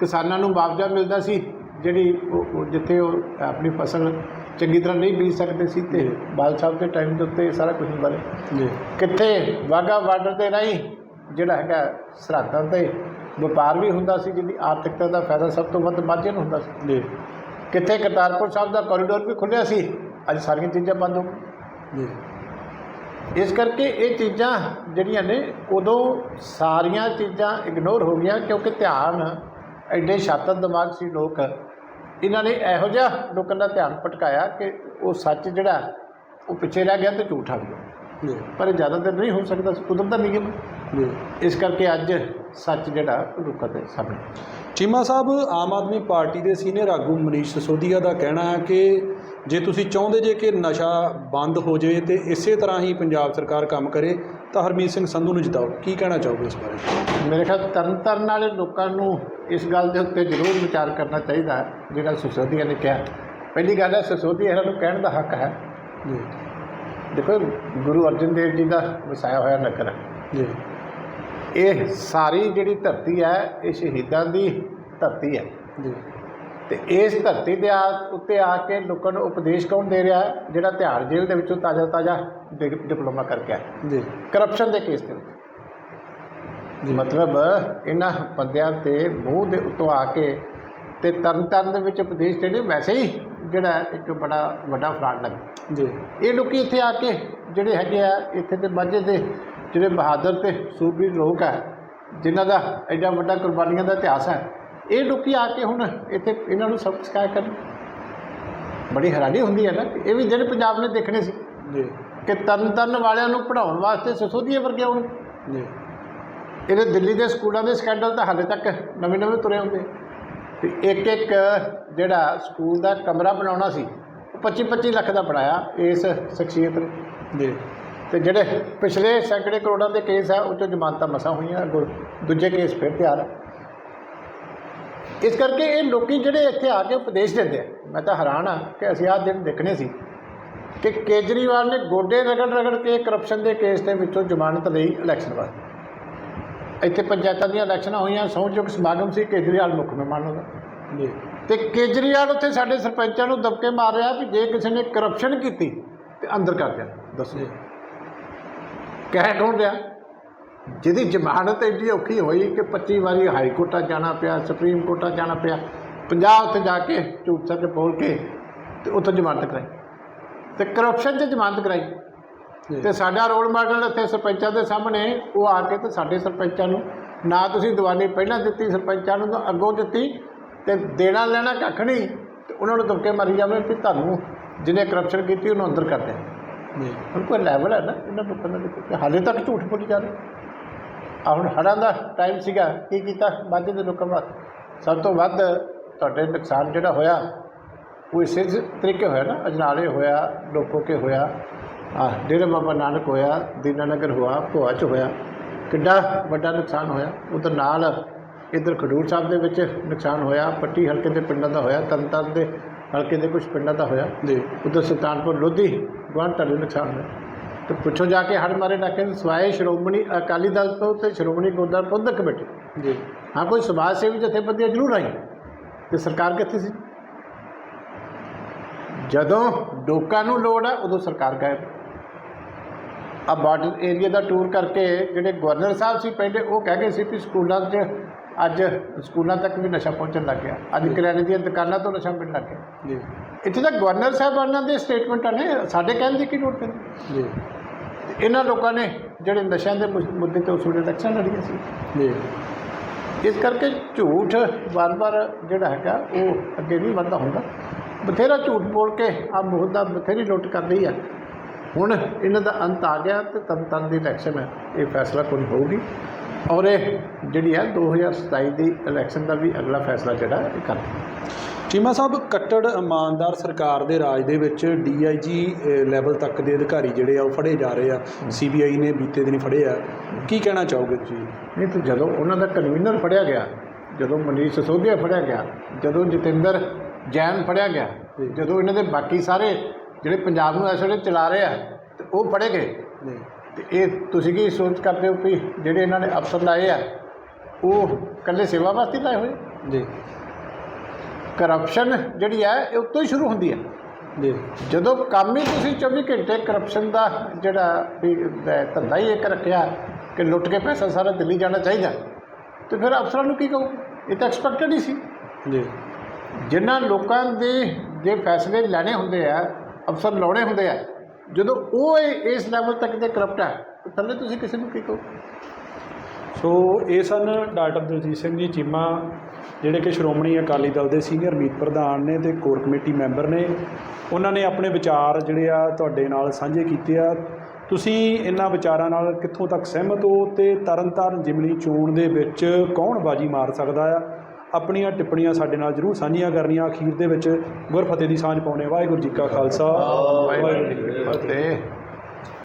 ਕਿਸਾਨਾਂ ਨੂੰ ਮੁਆਵਜ਼ਾ ਮਿਲਦਾ ਸੀ ਜਿਹੜੀ ਉਹ ਜਿੱਥੇ ਉਹ ਆਪਣੀ ਫਸਲ ਚੰਗੀ ਤਰ੍ਹਾਂ ਨਹੀਂ ਬੀਜ ਸਕਦੇ ਸੀ ਤੇ। ਬਾਲ ਸਾਹਿਬ ਦੇ ਟਾਈਮ ਦੇ ਉੱਤੇ ਸਾਰਾ ਕੁਝ ਰਿਹਾ ਜੀ। ਕਿੱਥੇ ਵਾਗਾ ਬਾਰਡਰ ਦੇ ਰਾਹੀਂ ਜਿਹੜਾ ਹੈਗਾ ਸਰਹੱਦਾਂ ਤੇ ਵਪਾਰ ਵੀ ਹੁੰਦਾ ਸੀ ਜਿਹਦੀ ਆਰਥਿਕਤਾ ਦਾ ਫਾਇਦਾ ਸਭ ਤੋਂ ਵੱਧ ਮਾਝੇ ਨੂੰ ਹੁੰਦਾ ਸੀ। ਜੀ। ਕਿੱਥੇ ਕਰਤਾਰਪੁਰ ਸਾਹਿਬ ਦਾ ਕੋਰੀਡੋਰ ਵੀ ਖੁੱਲਿਆ ਸੀ ਅੱਜ ਸਾਰੀਆਂ ਚੀਜ਼ਾਂ ਬੰਦ ਹੋ ਗਈਆਂ। ਜੀ। ਇਸ ਕਰਕੇ ਇਹ ਚੀਜ਼ਾਂ ਜਿਹੜੀਆਂ ਨੇ ਉਦੋਂ ਸਾਰੀਆਂ ਚੀਜ਼ਾਂ ਇਗਨੋਰ ਹੋ ਗਈਆਂ ਕਿਉਂਕਿ ਧਿਆਨ ਐਡੇ ਸ਼ਾਤਰ ਦਿਮਾਗ ਸੀ ਲੋਕ। ਇਹਨਾਂ ਨੇ ਇਹੋ ਜਿਹਾ ਲੋਕਾਂ ਦਾ ਧਿਆਨ ਭਟਕਾਇਆ ਕਿ ਉਹ ਸੱਚ ਜਿਹੜਾ ਉਹ ਪਿੱਛੇ ਰਹਿ ਗਿਆ ਤੇ ਝੂਠ ਆ ਗਿਆ। ਪਰ ਇਹ ਜ਼ਿਆਦਾਤਰ ਨਹੀਂ ਹੋ ਸਕਦਾ ਕੁਦਰਤ ਦਾ ਨਿਯਮ। ਇਸ ਕਰਕੇ ਅੱਜ ਸੱਚ ਜਿਹੜਾ ਲੋਕਾਂ ਦੇ ਸਾਹਮਣੇ। ਚੀਮਾ ਸਾਹਿਬ ਆਮ ਆਦਮੀ ਪਾਰਟੀ ਦੇ ਸੀਨੀਅਰ ਆਗੂ ਮਨੀਸ਼ ਸਿਸੋਦੀਆ ਦਾ ਕਹਿਣਾ ਹੈ ਕਿ ਜੇ ਤੁਸੀਂ ਚਾਹੁੰਦੇ ਜੇ ਕਿ ਨਸ਼ਾ ਬੰਦ ਹੋ ਜਾਵੇ ਤੇ ਇਸੇ ਤਰ੍ਹਾਂ ਹੀ ਪੰਜਾਬ ਸਰਕਾਰ ਕੰਮ ਕਰੇ ਤਾਂ ਹਰਮੀਤ ਸਿੰਘ ਸੰਧੂ ਨੂੰ ਜਿਤਾਓ। ਕੀ ਕਹਿਣਾ ਚਾਹੋਗੇ ਇਸ ਬਾਰੇ? ਮੇਰੇ ਖਿਆਲ ਤਰਨ ਤਾਰਨ ਵਾਲੇ ਲੋਕਾਂ ਨੂੰ ਇਸ ਗੱਲ ਦੇ ਉੱਤੇ ਜ਼ਰੂਰ ਵਿਚਾਰ ਕਰਨਾ ਚਾਹੀਦਾ ਹੈ ਜਿਹੜਾ ਸਿਸੋਦੀਆ ਨੇ ਕਿਹਾ। ਪਹਿਲੀ ਗੱਲ ਹੈ ਸਿਸੋਦੀਆ ਇਹਨਾਂ ਨੂੰ ਕਹਿਣ ਦਾ ਹੱਕ ਹੈ। ਜੀ। ਦੇਖੋ ਗੁਰੂ ਅਰਜਨ ਦੇਵ ਜੀ ਦਾ ਵਸਾਇਆ ਹੋਇਆ ਨਗਰ ਹੈ। ਜੀ। ਇਹ ਸਾਰੀ ਜਿਹੜੀ ਧਰਤੀ ਹੈ ਇਹ ਸ਼ਹੀਦਾਂ ਦੀ ਧਰਤੀ ਹੈ। ਜੀ। ਤੇ ਇਸ ਧਰਤੀ ਦੇ ਆ ਉੱਤੇ ਆ ਕੇ ਲੋਕਾਂ ਨੂੰ ਉਪਦੇਸ਼ ਕੌਣ ਦੇ ਰਿਹਾ ਹੈ? ਜਿਹੜਾ ਤਿਹਾੜ ਜੇਲ੍ਹ ਦੇ ਵਿੱਚੋਂ ਤਾਜ਼ਾ ਤਾਜ਼ਾ ਡਿਪਲੋਮਾ ਕਰਕੇ ਆਇਆ। ਜੀ। ਕਰਪਸ਼ਨ ਦੇ ਕੇਸ ਦੇ ਵਿੱਚ। ਜੀ। ਮਤਲਬ ਇਹਨਾਂ ਬੰਦਿਆਂ ਤੇ ਮੂੰਹ ਦੇ ਉੱਤੋਂ ਆ ਕੇ ਤੇ ਤਰਨ ਤਾਰਨ ਦੇ ਵਿੱਚ ਉਪਦੇਸ਼ ਦੇਣੇ ਵੈਸੇ ਹੀ ਜਿਹੜਾ ਇੱਕ ਬੜਾ ਵੱਡਾ ਫਰਾਡ ਲੱਗ ਜੀ। ਇਹ ਲੋਕੀ ਇੱਥੇ ਆ ਕੇ ਜਿਹੜੇ ਹੈਗੇ ਆ ਇੱਥੇ ਦੇ ਮਾਝੇ ਦੇ ਜਿਹੜੇ ਬਹਾਦਰ ਤੇ ਸੂਰਬੀਰ ਲੋਕ ਆ ਜਿਨ੍ਹਾਂ ਦਾ ਐਡਾ ਵੱਡਾ ਕੁਰਬਾਨੀਆਂ ਦਾ ਇਤਿਹਾਸ ਹੈ ਇਹ ਲੋਕੀ ਆ ਕੇ ਹੁਣ ਇੱਥੇ ਇਹਨਾਂ ਨੂੰ ਸਬਕ ਸਿਖਾਇਆ ਕਰਨ ਬੜੀ ਹੈਰਾਨੀ ਹੁੰਦੀ ਹੈ ਨਾ ਇਹ ਵੀ ਜਿਹੜੇ ਪੰਜਾਬ ਨੇ ਦੇਖਣੇ ਸੀ ਜੀ। ਕਿ ਤਰਨ ਤਰਨ ਵਾਲਿਆਂ ਨੂੰ ਪੜਾਉਣ ਵਾਸਤੇ ਸਸੋਦੀਏ ਵਰਗੇ ਆਉਣ ਜੀ। ਇਹਦੇ ਦਿੱਲੀ ਦੇ ਸਕੂਲਾਂ ਦੇ ਸਕੈਂਡਲ ਤਾਂ ਹਾਲੇ ਤੱਕ ਨਵੇਂ ਨਵੇਂ ਤੁਰੇ ਹੁੰਦੇ। ਤੇ ਇੱਕ ਇੱਕ ਜਿਹੜਾ ਸਕੂਲ ਦਾ ਕਮਰਾ ਬਣਾਉਣਾ ਸੀ ਉਹ 25 25 ਲੱਖ ਦਾ ਬਣਾਇਆ ਇਸ ਸ਼ਖਸੀਅਤ ਨੇ। ਜੀ। ਤੇ ਜਿਹੜੇ ਪਿਛਲੇ ਸੈਂਕੜੇ ਕਰੋੜਾਂ ਦੇ ਕੇਸ ਆ ਉਹ 'ਚੋਂ ਜ਼ਮਾਨਤਾਂ ਮਸਾਂ ਹੋਈਆਂ ਦੂਜੇ ਕੇਸ ਫਿਰ ਤਿਆਰ ਆ। ਇਸ ਕਰਕੇ ਇਹ ਲੋਕੀ ਜਿਹੜੇ ਇੱਥੇ ਆ ਕੇ ਉਪਦੇਸ਼ ਦਿੰਦੇ ਆ। ਮੈਂ ਤਾਂ ਹੈਰਾਨ ਆ ਕਿ ਅਸੀਂ ਆਹ ਦਿਨ ਦੇਖਣੇ ਸੀ ਕਿ ਕੇਜਰੀਵਾਲ ਨੇ ਗੋਡੇ ਰਗੜ ਰਗੜ ਕੇ ਕਰਪਸ਼ਨ ਦੇ ਕੇਸ ਦੇ ਵਿੱਚੋਂ ਜ਼ਮਾਨਤ ਲਈ ਇਲੈਕਸ਼ਨ ਵਾਸਤੇ। ਇੱਥੇ ਪੰਚਾਇਤਾਂ ਦੀਆਂ ਇਲੈਕਸ਼ਨਾਂ ਹੋਈਆਂ ਸਹੁੰ ਸਮਾਗਮ ਸੀ ਕੇਜਰੀਵਾਲ ਮੁੱਖ ਮਹਿਮਾਨ ਉਹਦਾ ਜੀ। ਤੇ ਕੇਜਰੀਵਾਲ ਉੱਥੇ ਸਾਡੇ ਸਰਪੰਚਾਂ ਨੂੰ ਦਬਕੇ ਮਾਰ ਰਿਹਾ ਵੀ ਜੇ ਕਿਸੇ ਨੇ ਕਰਪਸ਼ਨ ਕੀਤੀ ਤੇ ਅੰਦਰ ਕਰ ਦਿਆ ਦੱਸੋ। ਕਹਿ ਕੌਣ ਰਿਹਾ? ਜਿਹਦੀ ਜ਼ਮਾਨਤ ਐਡੀ ਔਖੀ ਹੋਈ ਕਿ 25 ਵਾਰੀ ਹਾਈ ਕੋਰਟਾਂ ਜਾਣਾ ਪਿਆ ਸੁਪਰੀਮ ਕੋਰਟਾਂ ਜਾਣਾ ਪਿਆ 50 ਉੱਥੇ ਜਾ ਕੇ ਝੂਠ ਸੱਚ ਬੋਲ ਕੇ ਤੇ ਉੱਥੋਂ ਜ਼ਮਾਨਤ ਕਰਾਈ। ਤੇ ਕਰਪਸ਼ਨ 'ਚ ਜ਼ਮਾਨਤ ਕਰਾਈ। ਤੇ ਸਾਡਾ ਰੋਲ ਮਾਡਲ ਇੱਥੇ ਸਰਪੰਚਾਂ ਦੇ ਸਾਹਮਣੇ ਉਹ ਆ ਕੇ ਤੇ ਸਾਡੇ ਸਰਪੰਚਾਂ ਨੂੰ ਨਾ ਤੁਸੀਂ ਦੀਵਾਨੀ ਪਹਿਲਾਂ ਦਿੱਤੀ ਸਰਪੰਚਾਂ ਨੂੰ ਤਾਂ ਅੱਗੋਂ ਦਿੱਤੀ ਤੇ ਦੇਣਾ ਲੈਣਾ ਕੱਖ ਨਹੀਂ ਤੇ ਉਹਨਾਂ ਨੂੰ ਦਬਕੇ ਮਾਰੀ ਜਾਵੇ ਵੀ ਤੁਹਾਨੂੰ ਜਿਹਨੇ ਕਰਪਸ਼ਨ ਕੀਤੀ ਉਹਨੂੰ ਅੰਦਰ ਕਰ ਦੇ। ਜੀ। ਹੁਣ ਕੋਈ ਲੈਵਲ ਹੈ ਨਾ ਇਹਨਾਂ ਲੋਕਾਂ ਦਾ ਕਿ ਹਾਲੇ ਤੱਕ ਝੂਠ ਬੋਲੀ ਜਾ ਰਹੇ। ਆ ਹੁਣ ਹੜ੍ਹਾਂ ਦਾ ਟਾਈਮ ਸੀਗਾ ਕੀ ਕੀਤਾ? ਮਾਝੇ ਦੇ ਲੋਕਾਂ ਵਾਸਤੇ ਸਭ ਤੋਂ ਵੱਧ ਤੁਹਾਡੇ ਨੁਕਸਾਨ ਜਿਹੜਾ ਹੋਇਆ ਉਹ ਇਸੇ ਤਰੀਕੇ ਹੋਇਆ ਨਾ ਅਜਨਾਲੇ ਹੋਇਆ ਲੋਕੋ ਕੇ ਹੋਇਆ ਆ ਡੇਰੇ ਬਾਬਾ ਨਾਨਕ ਹੋਇਆ ਦੀਨਾਨਗਰ ਹੋਇਆ ਭੋਆ ਚ ਹੋਇਆ ਕਿੱਡਾ ਵੱਡਾ ਨੁਕਸਾਨ ਹੋਇਆ। ਉਧਰ ਨਾਲ ਇੱਧਰ ਖਡੂਰ ਸਾਹਿਬ ਦੇ ਵਿੱਚ ਨੁਕਸਾਨ ਹੋਇਆ ਪੱਟੀ ਹਲਕੇ ਦੇ ਪਿੰਡਾਂ ਦਾ ਹੋਇਆ ਤਰਨਤਾਰਨ ਦੇ ਹਲਕੇ ਦੇ ਕੁਝ ਪਿੰਡਾਂ ਦਾ ਹੋਇਆ। ਜੀ। ਉਧਰ ਸੁਲਤਾਨਪੁਰ ਲੋਧੀ ਗੁਆਂਢ ਢਾਲੇ ਨੁਕਸਾਨ ਹੋਇਆ। ਤੇ ਪੁੱਛੋ ਜਾ ਕੇ ਹੜ ਮਾਰੇ ਨੂੰ ਸਵਾਏ ਸ਼੍ਰੋਮਣੀ ਅਕਾਲੀ ਦਲ ਤੋਂ ਤੇ ਸ਼੍ਰੋਮਣੀ ਗੁਰਦੁਆਰਾ ਪ੍ਰਬੰਧਕ ਕਮੇਟੀ। ਜੀ। ਹਾਂ ਕੋਈ ਸਮਾਜ ਸੇਵੀ ਜਥੇਬੰਦੀਆਂ ਜ਼ਰੂਰ ਆਈ ਤੇ ਸਰਕਾਰ ਕਿੱਥੇ ਸੀ? ਜਦੋਂ ਲੋਕਾਂ ਨੂੰ ਲੋੜ ਆ ਉਦੋਂ ਸਰਕਾਰ ਗਾਇਬ। ਆ ਬਾਰਡਰ ਏਰੀਆ ਦਾ ਟੂਰ ਕਰਕੇ ਜਿਹੜੇ ਗਵਰਨਰ ਸਾਹਿਬ ਸੀ ਪਹਿਲੇ ਉਹ ਕਹਿ ਗਏ ਸੀ ਕਿ ਸਕੂਲਾਂ 'ਚ ਅੱਜ ਸਕੂਲਾਂ ਤੱਕ ਵੀ ਨਸ਼ਾ ਪਹੁੰਚਣ ਲੱਗ ਗਿਆ। ਅੱਜ ਕਰਿਆਨੇ ਦੀਆਂ ਦੁਕਾਨਾਂ ਤੋਂ ਨਸ਼ਾ ਮਿਲਣ ਲੱਗ ਗਿਆ। ਜੀ। ਇੱਥੇ ਤਾਂ ਗਵਰਨਰ ਸਾਹਿਬਾਨਾਂ ਦੇ ਸਟੇਟਮੈਂਟਾਂ ਨੇ ਸਾਡੇ ਕਹਿਣ ਦੀ ਕੀ ਲੋੜ ਪੈਂਦੀ? ਜੀ। ਇਹਨਾਂ ਲੋਕਾਂ ਨੇ ਜਿਹੜੇ ਨਸ਼ਿਆਂ ਦੇ ਮੁ- ਮੁੱਦੇ ਤੇ ਉਸ ਵੇਲੇ ਇਲੈਕਸ਼ਨ ਲੜੀਆਂ ਸੀ। ਜੀ। ਇਸ ਕਰਕੇ ਝੂਠ ਵਾਰ-ਵਾਰ ਜਿਹੜਾ ਹੈਗਾ ਉਹ ਅੱਗੇ ਨਹੀਂ ਵੱਧਦਾ ਹੁੰਦਾ। ਬਥੇਰਾ ਝੂਠ ਬੋਲ ਕੇ ਆ ਮੁਹੱਤ ਦਾ ਬਥੇਰੀ ਲੁੱਟ ਕਰ ਰਹੀ ਆ। ਹੁਣ ਇਹਨਾਂ ਦਾ ਅੰਤ ਆ ਗਿਆ ਤੇ ਤਨ ਤਨ ਦੀ ਇਲੈਕਸ਼ਨ ਹੈ। ਇਹ ਫੈਸਲਾ ਕੋਈ ਹੋਊਗੀ। ਔਰ ਇਹ ਜਿਹੜੀ ਹੈ 2027 ਦੀ ਇਲੈਕਸ਼ਨ ਦਾ ਵੀ ਅਗਲਾ ਫੈਸਲਾ ਜਿਹੜਾ ਇਹ ਕਰ ਚੀਮਾ ਸਾਹਿਬ ਕੱਟੜ ਇਮਾਨਦਾਰ ਸਰਕਾਰ ਦੇ ਰਾਜ ਦੇ ਵਿੱਚ ਡੀਆਈਜੀ ਲੈਵਲ ਤੱਕ ਦੇ ਅਧਿਕਾਰੀ ਜਿਹੜੇ ਆ ਉਹ ਫੜੇ ਜਾ ਰਹੇ ਆ। ਸੀਬੀਆਈ ਨੇ ਬੀਤੇ ਦਿਨ ਫੜੇ ਆ। ਕੀ ਕਹਿਣਾ ਚਾਹੋਗੇ ਤੁਸੀਂ? ਨਹੀਂ ਤਾਂ ਜਦੋਂ ਉਹਨਾਂ ਦਾ ਕਨਵੀਨਰ ਫੜਿਆ ਗਿਆ ਜਦੋਂ ਮਨੀਸ਼ ਸਿਸੋਦੀਆ ਫੜਿਆ ਗਿਆ ਜਦੋਂ ਜਤਿੰਦਰ ਜੈਨ ਫੜਿਆ ਗਿਆ। ਜਦੋਂ ਇਹਨਾਂ ਦੇ ਬਾਕੀ ਸਾਰੇ ਜਿਹੜੇ ਪੰਜਾਬ ਨੂੰ ਇਸ ਵੇਲੇ ਚਲਾ ਰਹੇ ਆ ਉਹ ਫੜੇ ਗਏ। ਤੇ ਇਹ ਤੁਸੀਂ ਕੀ ਸੋਚ ਕਰਦੇ ਹੋ ਕਿ ਜਿਹੜੇ ਇਹਨਾਂ ਨੇ ਅਫਸਰ ਲਾਏ ਆ ਉਹ ਇਕੱਲੇ ਸੇਵਾ ਵਾਸਤੇ ਲਾਏ ਹੋਏ? ਜੀ। ਕਰਪਸ਼ਨ ਜਿਹੜੀ ਹੈ ਇਹ ਉੱਤੋਂ ਹੀ ਸ਼ੁਰੂ ਹੁੰਦੀ ਹੈ ਜੀ। ਜਦੋਂ ਕੰਮ ਹੀ ਤੁਸੀਂ 24 ਘੰਟੇ ਕਰਪਸ਼ਨ ਦਾ ਜਿਹੜਾ ਵੀ ਧੰਦਾ ਹੀ ਇੱਕ ਰੱਖਿਆ ਕਿ ਲੁੱਟ ਕੇ ਪੈਸਾ ਸਾਰਾ ਦਿੱਲੀ ਜਾਣਾ ਚਾਹੀਦਾ ਤੇ ਫਿਰ ਅਫਸਰਾਂ ਨੂੰ ਕੀ ਕਹੋ ਇਹ ਤਾਂ ਐਕਸਪੈਕਟਡ ਹੀ ਸੀ। ਜੀ। ਜਿਨ੍ਹਾਂ ਲੋਕਾਂ ਦੇ ਜੇ ਫੈਸਲੇ ਲੈਣੇ ਹੁੰਦੇ ਆ ਅਫਸਰ ਲਾਉਣੇ ਹੁੰਦੇ ਆ ਜਦੋਂ ਉਹ ਇਹ- ਇਸ ਲੈਵਲ ਤੱਕ ਦੇ ਕਰਪਟ ਹੈ ਤਾਂ ਥੱਲੇ ਤੁਸੀਂ ਕਿਸੇ ਨੂੰ ਕੀ ਕਹੋ? ਸੋ ਇਹ ਸਨ ਡਾਕਟਰ ਦਲਜੀਤ ਸਿੰਘ ਜੀ, ਚੀਮਾ, ਜਿਹੜੇ ਕਿ ਸ਼੍ਰੋਮਣੀ ਅਕਾਲੀ ਦਲ ਦੇ ਸੀਨੀਅਰ ਮੀਤ ਪ੍ਰਧਾਨ ਨੇ ਤੇ ਕੋਰ ਕਮੇਟੀ ਮੈਂਬਰ ਨੇ। ਉਹਨਾਂ ਨੇ ਆਪਣੇ ਵਿਚਾਰ ਜਿਹੜੇ ਆ ਤੁਹਾਡੇ ਨਾਲ ਸਾਂਝੇ ਕੀਤੇ ਆ। ਤੁਸੀਂ ਇਹਨਾਂ ਵਿਚਾਰਾਂ ਨਾਲ ਕਿੱਥੋਂ ਤੱਕ ਸਹਿਮਤ ਹੋ ਤੇ ਤਰਨਤਾਰਨ ਜਿਮਨੀ ਚੋਣ ਦੇ ਵਿੱਚ ਕੌਣ ਬਾਜੀ ਮਾਰ ਸਕਦਾ ਆ? ਆਪਣੀਆਂ ਟਿੱਪਣੀਆਂ ਸਾਡੇ ਨਾਲ ਜਰੂਰ ਸਾਂਝੀਆਂ ਕਰਨੀਆਂ। ਅਖੀਰ ਦੇ ਵਿੱਚ ਗੁਰਫਤਿਹ ਦੀ ਸਾਂਝ ਪਾਉਣੇ। ਵਾਹਿਗੁਰੂ ਜੀ ਕਾ ਖਾਲਸਾ। ਵਾਹਿਗੁਰੂ ਜੀ ਕੀ ਫਤਿਹ।